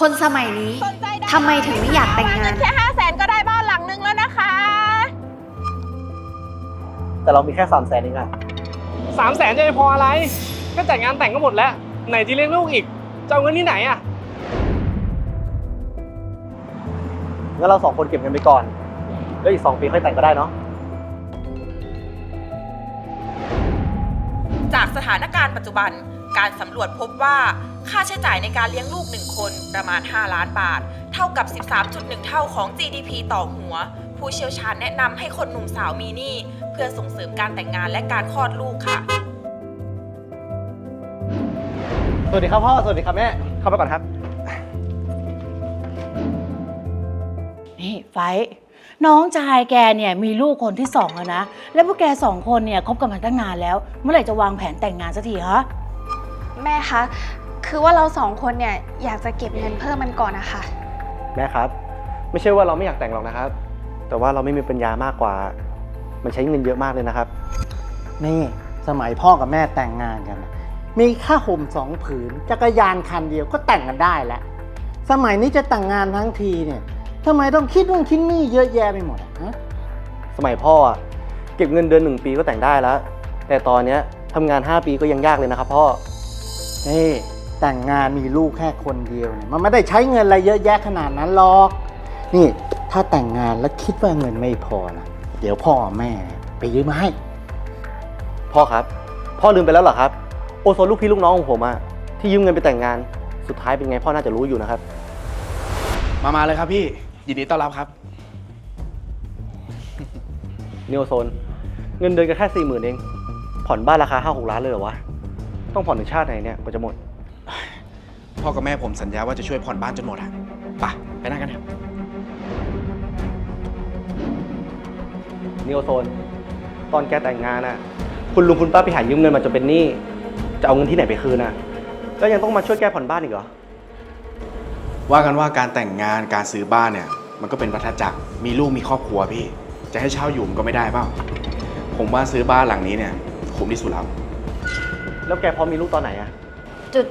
คนสมัยนี้สนใจด้ทำไมถึงไม่อยากแต่งงานแค่ห้าแสนก็ได้บ้านหลังนึงแล้วนะคะ แต่เรามีแค่สามแสนเองอะสามแสนจะไปพออะไร ก็จัดงานแต่งก็หมดแล้ว ไหนจะเลี้ยงลูกอีก จะเอาเงินที่ไหนอะ งั้นเราสองคนเก็บเงินไปก่อน แล้วอีกสองปีค่อยแต่งก็ได้เนาะ จากสถานการณ์ปัจจุบัน การสำรวจพบว่าค่าใช้จ่ายในการเลี้ยงลูก 1 คนประมาณ 5 ล้านบาท เท่ากับ 13.1 เท่าของ GDP ต่อหัว ผู้เชี่ยวชาญแนะนำให้คนหนุ่มสาวมีหนี้เพื่อส่งเสริมการแต่งงานและการคลอดลูกค่ะ สวัสดีครับพ่อ สวัสดีครับแม่ เข้าไปก่อนครับ นี่ไฟท์น้องชายแกเนี่ยมีลูกคนที่สองแล้วนะ แล้วพวกแกสองคนเนี่ยคบกันมาตั้งนานแล้ว เมื่อไหร่จะวางแผนแต่งงานสักทีฮะ แม่คะ คือว่าเราสองคนเนี่ยอยากจะเก็บเงินเพิ่มมันก่อนนะคะ แม่ครับ ไม่ใช่ว่าเราไม่อยากแต่งหรอกนะครับ แต่ว่าเราไม่มีปัญญามากกว่า มันใช้เงินเยอะมากเลยนะครับ นี่สมัยพ่อกับแม่แต่งงานกันน่ะมีค่าห่มสองผืนจักรยานคันเดียวก็แต่งกันได้แล้ว สมัยนี้จะแต่งงานทั้งทีเนี่ยทำไมต้องคิดนู่นคิดนี่เยอะแยะไปหมดอะฮะสมัยพ่ออะเก็บเงินเดือนหนึ่งปีก็แต่งได้แล้ว แต่ตอนเนี้ยทำงาน 5 ปีก็ยังยากเลยนะครับพ่อ นี่แต่งงานมีลูกแค่คนเดียวเนี่ยมันไม่ได้ใช้เงินอะไรเยอะแยะขนาดนั้นหรอก นี่ถ้าแต่งงานแล้วคิดว่าเงินไม่พอนะเดี๋ยวพ่อแม่ไปยืมมาให้ พ่อครับ พ่อลืมไปแล้วเหรอครับ โอโซนลูกพี่ลูกน้องของผมอะที่ยืมเงินไปแต่งงาน สุดท้ายเป็นไงพ่อน่าจะรู้อยู่นะครับ มามาเลยครับพี่ ยินดีต้อนรับครับ นิโอโซน เงินเดือนก็แค่สี่หมื่นเอง ผ่อนบ้านราคาห้าหกล้านเลยเหรอวะ ต้องผ่อนถึงชาติไหนเนี่ยกว่าจะหมด พ่อกับแม่ผมสัญญาว่าจะช่วยผ่อนบ้านจนหมดอะไปไปนั่งกันเถอะนิโอโซน ตอนแกแต่งงานอะคุณลุงคุณป้าไปหายืมเงินมาจนเป็นหนี้ จะเอาเงินที่ไหนไปคืนอะแล้วยังต้องมาช่วยแกผ่อนบ้านอีกเหรอ ว่ากันว่าการแต่งงานการซื้อบ้านเนี่ย มันก็เป็นวัฏจักรมีลูกมีครอบครัวพี่ จะให้เช่าอยู่มันก็ไม่ได้เปล่าผมว่าซื้อบ้านหลังนี้เนี่ยคุ้มที่สุดแล้ว แล้วแกพอมีลูกตอนไหนอะ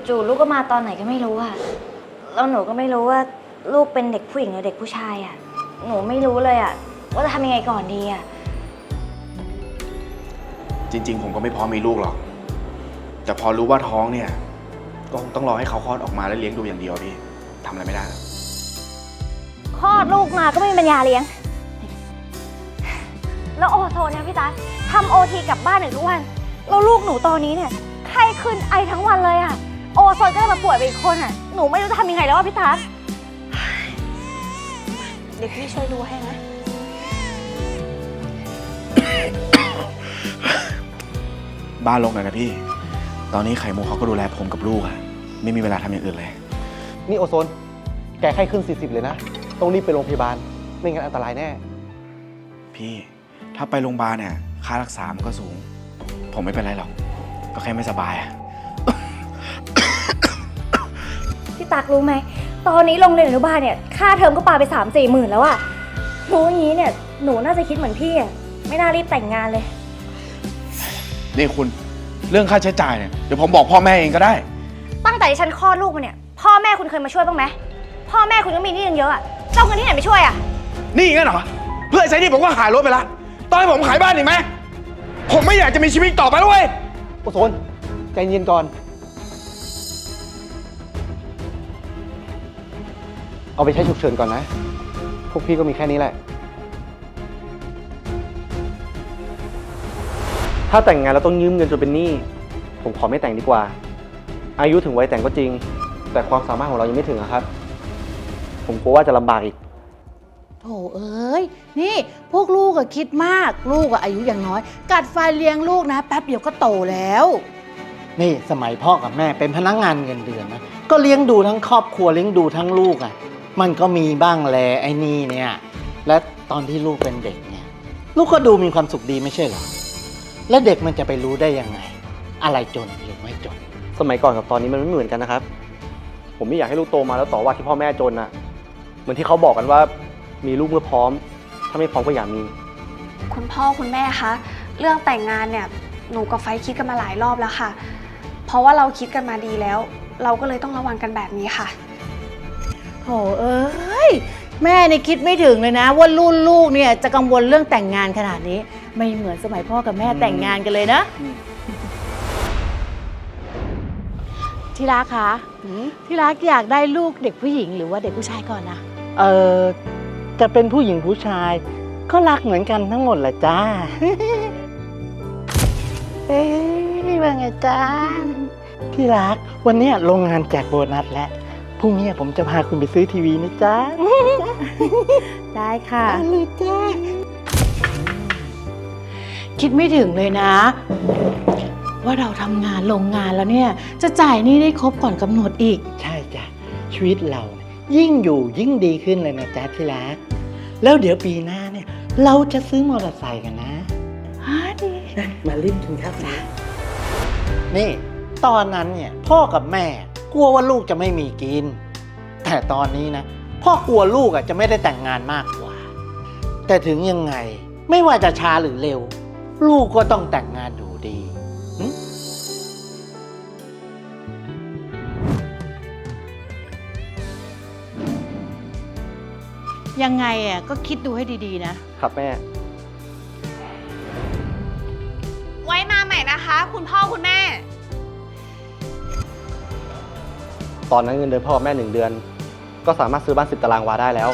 จู่ๆลูกก็มาตอนไหนก็ไม่รู้อะแล้วหนูก็ไม่รู้ว่าลูกเป็นเด็กผู้หญิงหรือเด็กผู้ชายอะหนูไม่รู้เลยอะว่าจะทำยังไงก่อนดีอะจริง ๆ ผมก็ไม่พร้อมมีลูกหรอก แต่พอรู้ว่าท้องเนี่ย ก็คงต้องรอให้เขาคลอดออกมาแล้วเลี้ยงดูอย่างเดียวพี่ทำอะไรไม่ได้แล้วคลอดลูกมาก็ไม่มีปัญญาเลี้ยง แล้วโอโซนเนี่ยพี่ตาทำโอทีกลับบ้านหนึ่งทุกวันแล้วลูกหนูตอนนี้เนี่ยไข้ขึ้นไอทั้งวันเลยอะโอโซนก็เลยมาป่วยไปอีกคนอะหนูไม่รู้จะทำยังไงแล้วอะพี่ตาเดี๋ยวพี่ช่วยดูให้นะ บ้านลงหน่อยนะพี่ ตอนนี้ไข่มุกเขาก็ดูแลผมกับลูกอะไม่มีเวลาทำอย่างอื่นเลย นี่โอโซน แกไข้ขึ้น 40 เลยนะ ต้องรีบไปโรงพยาบาล ไม่งั้นอันตรายแน่ พี่ ถ้าไปโรงพยาบาลเนี่ย ค่ารักษามันก็สูง ผมไม่เป็นไรหรอก ก็แค่ไม่สบายอะพี่ตักรู้ไหม ตอนนี้โรงเรียนอนุบาลเนี่ย ค่าเทอมก็ปาไป3ามสี่หมื่นแล้วอะรู้อย่างนี้เนี่ย หนูน่าจะคิดเหมือนพี่อะไม่น่ารีบแต่งงานเลย นี่คุณเรื่องค่าใช้จ่ายเนี่ยเดี๋ยวผมบอกพ่อแม่เองก็ได้ ตั้งแต่ที่ฉันคลอดลูกมาเนี่ย พ่อแม่คุณเคยมาช่วยบ้างไหมพ่อแม่คุณก็มีหนี้ยังเยอะอะจะเอาเงินที่ไหนไปช่วยอะนี่งั้นเหรอ เพื่อใช้หนี่ผมก็ขายรถไปละ ตอนให้ผมขายบ้านอีกไหม ผมไม่อยากจะมีชีวิตต่อไปแล้วเว้ย โอโซนใจเย็นก่อน เอาไปใช้ฉุกเฉินก่อนนะ พวกพี่ก็มีแค่นี้แหละ ถ้าแต่งงานแล้วต้องยืมเงินจนเป็นหนี้ ผมขอไม่แต่งดีกว่า อายุถึงวัยแต่งก็จริง แต่ความสามารถของเรายังไม่ถึงอะครับ ผมกลัวว่าจะลำบากอีก ถเอ้ย นี่พวกลูกอะคิดมาก ลูกอะอายุอย่างน้อย กัดฟันเลี้ยงลูกนะ แป๊บเดียวก็โตแล้ว นี่สมัยพ่อกับแม่เป็นพนักงานเงินเดือนนะก็เลี้ยงดูทั้งครอบครัวเลี้ยงดูทั้งลูกอะ่ะ มันก็มีบ้างแลไอ้นี่เนี่ย และตอนที่ลูกเป็นเด็กเนี่ย ลูกก็ดูมีความสุขดีไม่ใช่เหรอ แล้วเด็กมันจะไปรู้ได้ยังไง อะไรจนหรือไม่จน สมัยก่อนกับตอนนี้มันไม่เหมือนกันนะครับ ผมไม่อยากให้ลูกโตมาแล้วต่อว่าที่พ่อแม่จนอะเหมือนที่เขาบอกกันว่า มีลูกเมื่อพร้อม ถ้าไม่พร้อมก็อย่ามี คุณพ่อคุณแม่คะ เรื่องแต่งงานเนี่ย หนูกับไฟคิดกันมาหลายรอบแล้วค่ะ เพราะว่าเราคิดกันมาดีแล้ว เราก็เลยต้องระวังกันแบบนี้ค่ะโถเอ้ยแม่เนี่ยคิดไม่ถึงเลยนะ ว่ารุ่นลูกเนี่ยจะกังวลเรื่องแต่งงานขนาดนี้ ไม่เหมือนสมัยพ่อกับแม่แต่งงานกันเลยนะที่รักคะที่รักอยากได้ลูกเด็กผู้หญิงหรือว่าเด็กผู้ชายก่อนนะ เออ จะเป็นผู้หญิงผู้ชาย ก็รักเหมือนกันทั้งหมดแหละจ้า เอ๊ะว่าไงจ้าที่รัก วันเนี้ยโรงงานแจกโบนัสแล้วพรุ่งนี้ผมจะพาคุณไปซื้อทีวีนะจ้าได้ค่ะเลยจ้าคิดไม่ถึงเลยนะ ว่าเราทำงานโรงงานแล้วเนี่ย จะจ่ายหนี้ได้ครบก่อนกำหนดอีก ใช่จ้ะชีวิตเราเนี่ย ยิ่งอยู่ยิ่งดีขึ้นเลยนะจ๊ะที่รัก แล้วเดี๋ยวปีหน้าเนี่ย เราจะซื้อมอเตอร์ไซค์กันนะฮะดีมาลิ้มกินข้าวนะนี่ตอนนั้นเนี่ยพ่อกับแม่กลัวว่าลูกจะไม่มีกิน แต่ตอนนี้นะ พ่อกลัวลูกอะจะไม่ได้แต่งงานมากกว่า แต่ถึงยังไงไม่ว่าจะช้าหรือเร็ว ลูกก็ต้องแต่งงานอยู่ดี ยังไงอะก็คิดดูให้ดีๆนะ ครับแม่ ไว้มาใหม่นะคะ คุณพ่อคุณแม่ ตอนนั้นเงินเดือนพ่อกับแม่หนึ่งเดือน ก็สามารถซื้อบ้านสิบตารางวาได้แล้ว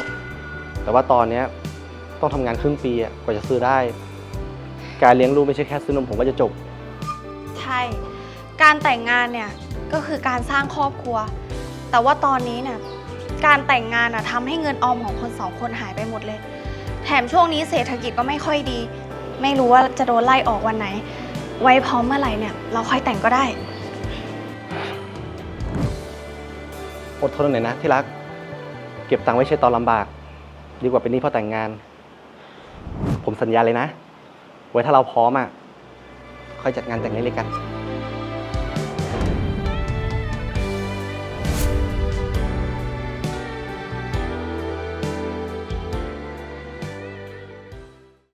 แต่ว่าตอนเนี้ยต้องทำงานครึ่งปีอะกว่าจะซื้อได้ การเลี้ยงลูกไม่ใช่แค่ซื้อนมผมก็จะจบ ใช่ การแต่งงานเนี่ย ก็คือการสร้างครอบครัว แต่ว่าตอนนี้เนี่ย การแต่งงานอะทำให้เงินออมของคนสองคนหายไปหมดเลย แถมช่วงนี้เศรษฐกิจก็ไม่ค่อยดี ไม่รู้ว่าจะโดนไล่ออกวันไหน ไว้พร้อมเมื่อไหร่เนี่ย เราค่อยแต่งก็ได้ อดทนหน่อยนะที่รัก เก็บตังค์ไว้ใช้ตอนลำบาก ดีกว่าเป็นหนี้เพราะแต่งงาน ผมสัญญาเลยนะ ไว้ถ้าเราพร้อมอะค่อยจัดงานแต่งเล็กๆกัน